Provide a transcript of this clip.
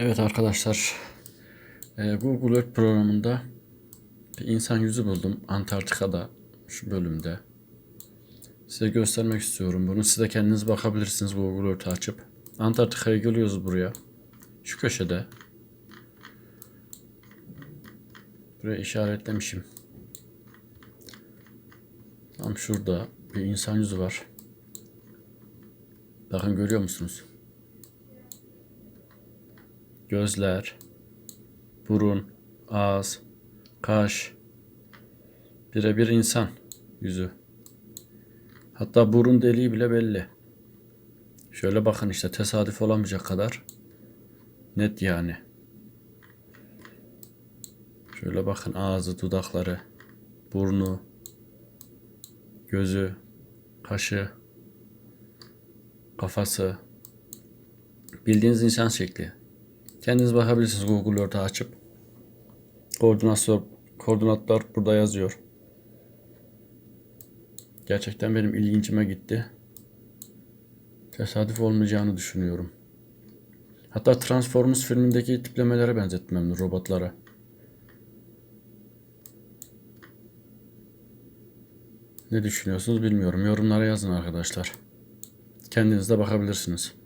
Evet arkadaşlar, e, Google Earth programında bir insan yüzü buldum Antarktika'da şu bölümde. Size göstermek istiyorum bunu. Siz de kendiniz bakabilirsiniz Google Earth'ü açıp. Antarktika'ya geliyoruz buraya. Şu köşede. Buraya işaretlemişim. Tam şurada bir insan yüzü var. Bakın görüyor musunuz? Gözler, burun, ağız, kaş, birebir insan yüzü. Hatta burun deliği bile belli. Şöyle bakın işte tesadüf olamayacak kadar net yani. Şöyle bakın ağzı, dudakları, burnu, gözü, kaşı, kafası. Bildiğiniz insan şekli. Kendiniz bakabilirsiniz Google Earth'ı açıp. Koordinasyon, koordinatlar burada yazıyor. Gerçekten benim ilgincime gitti. Tesadüf olmayacağını düşünüyorum. Hatta Transformers filmindeki tiplemelere benzetmem robotlara. Ne düşünüyorsunuz bilmiyorum. Yorumlara yazın arkadaşlar. Kendiniz de bakabilirsiniz.